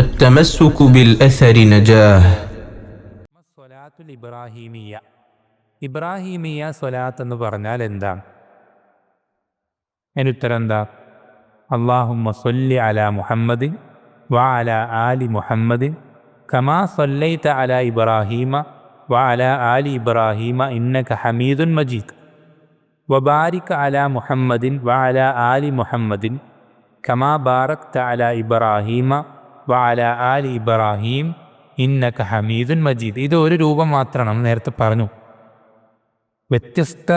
التمسك بالأثر نجاه സ്വലാത്തുൽ ഇബ്രാഹിമിയ ഇബ്രാഹിമിയ സ്വലാത്ത് എന്ന് പറഞ്ഞാൽ എന്താണ് അതിന് ഉത്തരം എന്താ അള്ളാഹുമ്മ സൊല്ലി അല മുഹമ്മദ് വ അല ആലി മുഹമ്മദ് കമാ സൊല്ലൈത്ത അല ഇബ്രാഹീമ വ അല ആലി ഇബ്രാഹീമ ഇന്നക ഹമീദുൻ മജീദ് വബാരിക് അല മുഹമ്മദിൻ വ അല ആലി മുഹമ്മദിൻ കമാ ബാറക്ത അല ഇബ്രാഹീമ വ ആൽ ഇബ്രാഹീം ഇന്നക ഹമീദുൻ മജീദ്. ഇത് ഒരു രൂപം മാത്രമാണ് നേരത്തെ പറഞ്ഞു. വ്യത്യസ്ത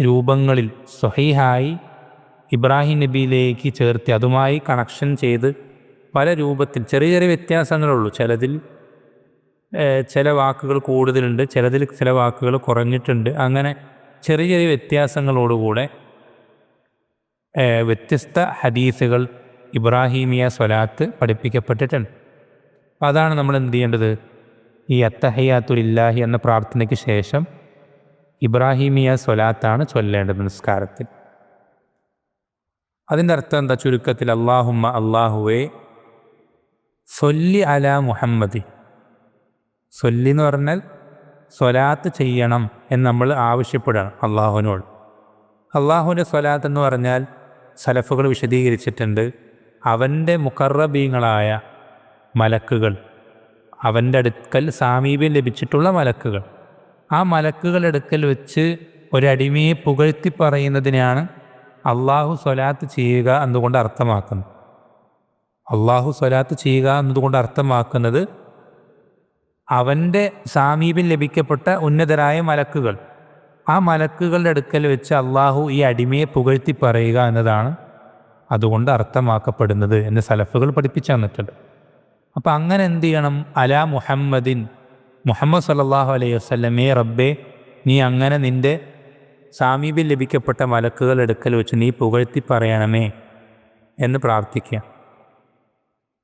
രൂപങ്ങളിൽ സ്വഹീഹായി ഇബ്രാഹിം നബിയിലേക്ക് ചേർത്ത് അതുമായി കണക്ഷൻ ചെയ്ത് പല രൂപത്തിൽ ചെറിയ ചെറിയ വ്യത്യാസങ്ങളുള്ളൂ. ചിലതിൽ ചില വാക്കുകൾ കൂടുതലുണ്ട് ചിലതിൽ ചില വാക്കുകൾ കുറഞ്ഞിട്ടുണ്ട്. അങ്ങനെ ചെറിയ ചെറിയ വ്യത്യാസങ്ങളോടുകൂടെ വ്യത്യസ്ത ഹദീസുകൾ ഇബ്രാഹിമിയ സ്വലാത്ത് പഠിപ്പിക്കപ്പെട്ടിട്ടുണ്ട്. അപ്പം അതാണ് നമ്മൾ എന്ത് ചെയ്യേണ്ടത്? ഈ അത്തഹയ്യാത്തുലില്ലാഹി എന്ന പ്രാർത്ഥനയ്ക്ക് ശേഷം ഇബ്രാഹിമിയ സ്വലാത്താണ് ചൊല്ലേണ്ടത് നിസ്കാരത്തിൽ. അതിന്റെ അർത്ഥം എന്താ? ചുരുക്കത്തിൽ അള്ളാഹുമ്മ അള്ളാഹുവേ സൊല്ലി അല മുഹമ്മദി. സൊല്ലി എന്ന് പറഞ്ഞാൽ സ്വലാത്ത് ചെയ്യണം എന്ന് നമ്മൾ ആവശ്യപ്പെടണം അള്ളാഹുവിനോട് അള്ളാഹുവിന്റെ സ്വലാത്ത് എന്ന് പറഞ്ഞാൽ സലഫുകൾ വിശദീകരിച്ചിട്ടുണ്ട്. അവന്റെ മുക്കറബീങ്ങളായ മലക്കുകൾ അവന്റെ അടുക്കൽ സാമീപ്യം ലഭിച്ചിട്ടുള്ള മലക്കുകൾ. ആ മലക്കുകളുടെ അടുക്കൽ വെച്ച് ഒരടിമയെ പുകഴ്ത്തി പറയുന്നതിനെയാണ് അള്ളാഹു സ്വലാത്ത് ചെയ്യുക എന്നുകൊണ്ട് അർത്ഥമാക്കുന്നത്. അള്ളാഹു സ്വലാത്ത് ചെയ്യുക എന്നതുകൊണ്ട് അർത്ഥമാക്കുന്നത് അവന്റെ സാമീപ്യം ലഭിക്കപ്പെട്ട ഉന്നതരായ മലക്കുകൾ. ആ മലക്കുകളുടെ അടുക്കൽ വെച്ച് അള്ളാഹു ഈ അടിമയെ പുകഴ്ത്തി പറയുക എന്നതാണ് അതുകൊണ്ട് അർത്ഥമാക്കപ്പെടുന്നത് എന്ന് സലഫുകൾ പഠിപ്പിച്ചു തന്നിട്ടുണ്ട്. അപ്പം അങ്ങനെ എന്ത് ചെയ്യണം? അല മുഹമ്മദിൻ മുഹമ്മദ് സല്ലാഹു അലൈഹി വസല്ലമേ റബ്ബേ നീ അങ്ങനെ നിന്റെ സാമീപ്യം ലഭിക്കപ്പെട്ട മലക്കുകൾ എടുക്കൽ വെച്ച് നീ പുകഴ്ത്തി പറയണമേ എന്ന് പ്രാർത്ഥിക്കുക.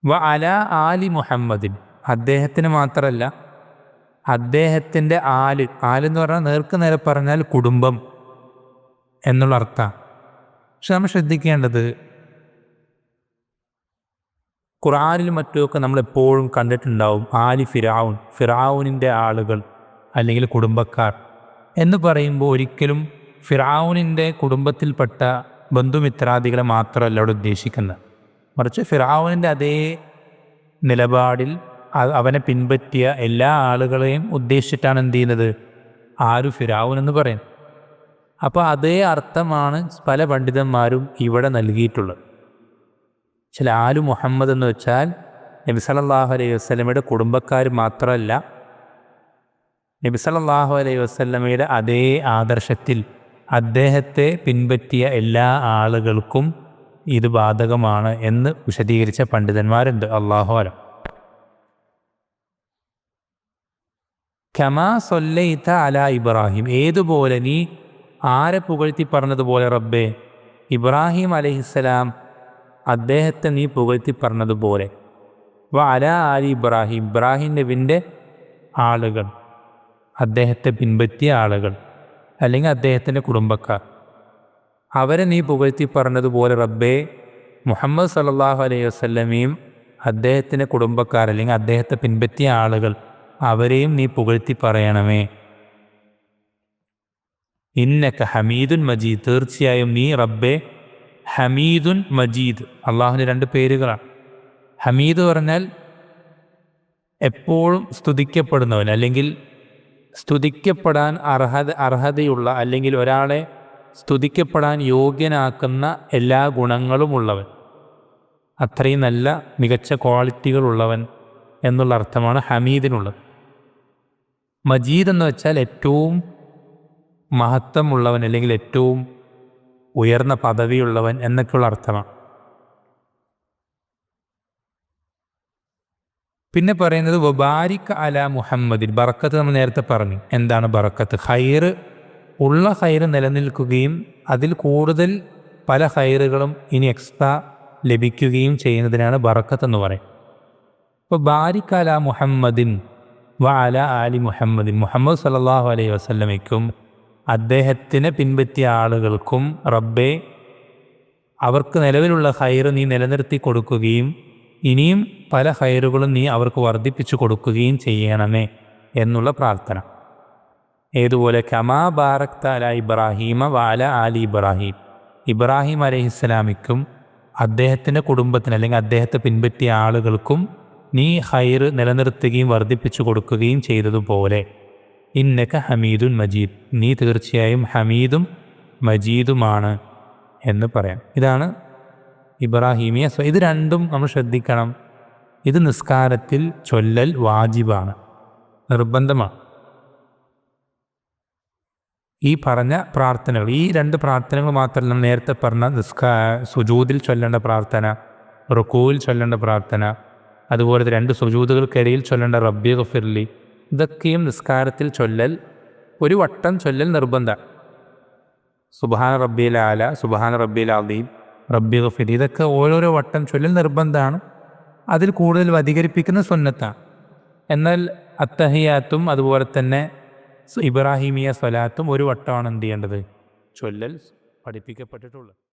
വ അല ആലി മുഹമ്മദിൻ അദ്ദേഹത്തിന് മാത്രമല്ല അദ്ദേഹത്തിന്റെ ആൽ ആലെന്ന് പറഞ്ഞാൽ നേർക്ക് നേരെ പറഞ്ഞാൽ കുടുംബം എന്നുള്ള അർത്ഥം പക്ഷെ നമ്മൾ ശ്രദ്ധിക്കേണ്ടത് ഖുറാനിലും മറ്റുമൊക്കെ നമ്മൾ എപ്പോഴും കണ്ടിട്ടുണ്ടാവും ആലി ഫിറാവുൻ ഫിറാവുനിന്റെ ആളുകൾ അല്ലെങ്കിൽ കുടുംബക്കാർ എന്ന് പറയുമ്പോൾ ഒരിക്കലും ഫിറാവുനിന്റെ കുടുംബത്തിൽപ്പെട്ട ബന്ധുമിത്രാദികളെ മാത്രമല്ല അവിടെ ഉദ്ദേശിക്കുന്നത്. മറിച്ച് ഫിറാവുനിന്റെ അതേ നിലപാടിൽ അവനെ പിൻപറ്റിയ എല്ലാ ആളുകളെയും ഉദ്ദേശിച്ചിട്ടാണ് എന്ത് ചെയ്യുന്നത്? ആരു ഫിറാവുൻ എന്ന് പറയുന്നത്. അപ്പോൾ അതേ അർത്ഥമാണ് പല പണ്ഡിതന്മാരും ഇവിടെ നൽകിയിട്ടുള്ളത്. ചില ആലു മുഹമ്മദ് എന്ന് വെച്ചാൽ നബി സല്ലല്ലാഹു അലൈഹി വസല്ലമയുടെ കുടുംബക്കാർ മാത്രമല്ല നബി സല്ലല്ലാഹു അലൈഹി വസല്ലമയുടെ അതേ ആദർശത്തിൽ അദ്ദേഹത്തെ പിൻപറ്റിയ എല്ലാ ആളുകൾക്കും ഇത് ബാധകമാണ് എന്ന് വിശദീകരിച്ച പണ്ഡിതന്മാരുണ്ട്. അള്ളാഹു അലം. ഖമാ സൊല്ലയിത്ത അല ഇബ്രാഹിം. ഏതുപോലെ നീ ആരെ പുകഴ്ത്തി പറഞ്ഞതുപോലെ റബ്ബേ ഇബ്രാഹിം അലൈഹിസ്സലാം അദ്ദേഹത്തെ നീ പുകഴ്ത്തി പറഞ്ഞതുപോലെ. വ അല ആലി ഇബ്രാഹിം ഇബ്രാഹിം നബിന്റെ ആളുകൾ അദ്ദേഹത്തെ പിൻപറ്റിയ ആളുകൾ അല്ലെങ്കിൽ അദ്ദേഹത്തിന്റെ കുടുംബക്കാർ. അവരെ നീ പുകഴ്ത്തി പറഞ്ഞതുപോലെ റബ്ബേ മുഹമ്മദ് സല്ലാഹു അലൈഹി വസ്ലമയും അദ്ദേഹത്തിന്റെ കുടുംബക്കാർ അല്ലെങ്കിൽ അദ്ദേഹത്തെ പിൻപറ്റിയ ആളുകൾ അവരെയും നീ പുകഴ്ത്തി പറയണമേ. ഇന്നക്ക ഹമീദുൻ മജീദ് തീർച്ചയായും നീ റബ്ബെ ഹമീദുൻ മജീദ്. അള്ളാഹുവിന്റെ രണ്ട് പേരുകളാണ്. ഹമീദ് പറഞ്ഞാൽ എപ്പോഴും സ്തുതിക്കപ്പെടുന്നവൻ അല്ലെങ്കിൽ സ്തുതിക്കപ്പെടാൻ അർഹത അർഹതയുള്ള അല്ലെങ്കിൽ ഒരാളെ സ്തുതിക്കപ്പെടാൻ യോഗ്യനാക്കുന്ന എല്ലാ ഗുണങ്ങളും ഉള്ളവൻ. അത്രയും നല്ല മികച്ച ക്വാളിറ്റികളുള്ളവൻ എന്നുള്ള അർത്ഥമാണ് ഹമീദിനുള്ളത്. മജീദ് എന്ന് വെച്ചാൽ ഏറ്റവും മഹത്വമുള്ളവൻ അല്ലെങ്കിൽ ഏറ്റവും ഉയർന്ന പദവിയുള്ളവൻ എന്നൊക്കെയുള്ള അർത്ഥമാണ്. പിന്നെ പറയുന്നത് വബാരിക് അല മുഹമ്മദിൻ. ബറക്കത്ത് നമ്മൾ നേരത്തെ പറഞ്ഞു. എന്താണ് ബറക്കത്ത്? ഹൈറ് ഉള്ള ഹൈറ് നിലനിൽക്കുകയും അതിൽ കൂടുതൽ പല ഹൈറുകളും ഇനി എക്സ്ട്രാ ലഭിക്കുകയും ചെയ്യുന്നതിനാണ് ബറക്കത്ത് എന്ന് പറയും അപ്പോൾ ബാരിക് അല മുഹമ്മദിൻ വ അല അലി മുഹമ്മദിൻ. മുഹമ്മദ് സല്ലാഹു അലൈഹി വസല്ലമയ്ക്കും അദ്ദേഹത്തിനെ പിൻപറ്റിയ ആളുകൾക്കും റബ്ബെ അവർക്ക് നിലവിലുള്ള ഹൈറ് നീ നിലനിർത്തി കൊടുക്കുകയും ഇനിയും പല ഹൈറുകളും നീ അവർക്ക് വർദ്ധിപ്പിച്ചു കൊടുക്കുകയും ചെയ്യണമേ എന്നുള്ള പ്രാർത്ഥന. ഏതുപോലെ കമാ ബാറക്ത അല ഇബ്രാഹീമ വാല ആലി ഇബ്രാഹിം. ഇബ്രാഹിം അലഹിസ്സലാമിക്കും അദ്ദേഹത്തിന്റെ കുടുംബത്തിന് അല്ലെങ്കിൽ അദ്ദേഹത്തെ പിൻപറ്റിയ ആളുകൾക്കും നീ ഹൈറ് നിലനിർത്തുകയും വർദ്ധിപ്പിച്ചു കൊടുക്കുകയും ചെയ്തതുപോലെ. ഇന്നക ഹമീദുൻ മജീദ്. നീ തീർച്ചയായും ഹമീദും മജീദുമാണ് എന്ന് പറയാം. ഇതാണ് ഇബ്രാഹീമിയ സ്വ ഇത് രണ്ടും നമ്മൾ ശ്രദ്ധിക്കണം. ഇത് നിസ്കാരത്തിൽ ചൊല്ലൽ വാജിബാണ്. നിർബന്ധമാണ്. ഈ പറഞ്ഞ പ്രാർത്ഥനകൾ ഈ രണ്ട് പ്രാർത്ഥനകൾ മാത്രമല്ല നേരത്തെ പറഞ്ഞ നിസ്കാ സുജൂതിൽ ചൊല്ലേണ്ട പ്രാർത്ഥന റുക്കൂവിൽ ചൊല്ലേണ്ട പ്രാർത്ഥന അതുപോലെ രണ്ട് സുജൂതുകൾക്കിടയിൽ ചൊല്ലേണ്ട റബ്ബി ഗഫിർലി ഇതൊക്കെയും നിസ്കാരത്തിൽ ചൊല്ലൽ ഒരു വട്ടം ചൊല്ലൽ നിർബന്ധ. സുബാന റബ്ബിയിൽ ആല സുബാന റബ്ബിയിൽ അദീം റബ്ബി ഗഫിർ. ഇതൊക്കെ ഓരോരോ വട്ടം ചൊല്ലൽ നിർബന്ധമാണ്. അതിൽ കൂടുതൽ അധികരിപ്പിക്കുന്ന സുന്നത്താണ്. എന്നാൽ അത്തഹിയാത്തും അതുപോലെ തന്നെ ഇബ്രാഹിമിയ സ്വലാത്തും ഒരു വട്ടമാണ് എന്ത് ചെയ്യേണ്ടത്? ചൊല്ലൽ പഠിപ്പിക്കപ്പെട്ടിട്ടുള്ളത്.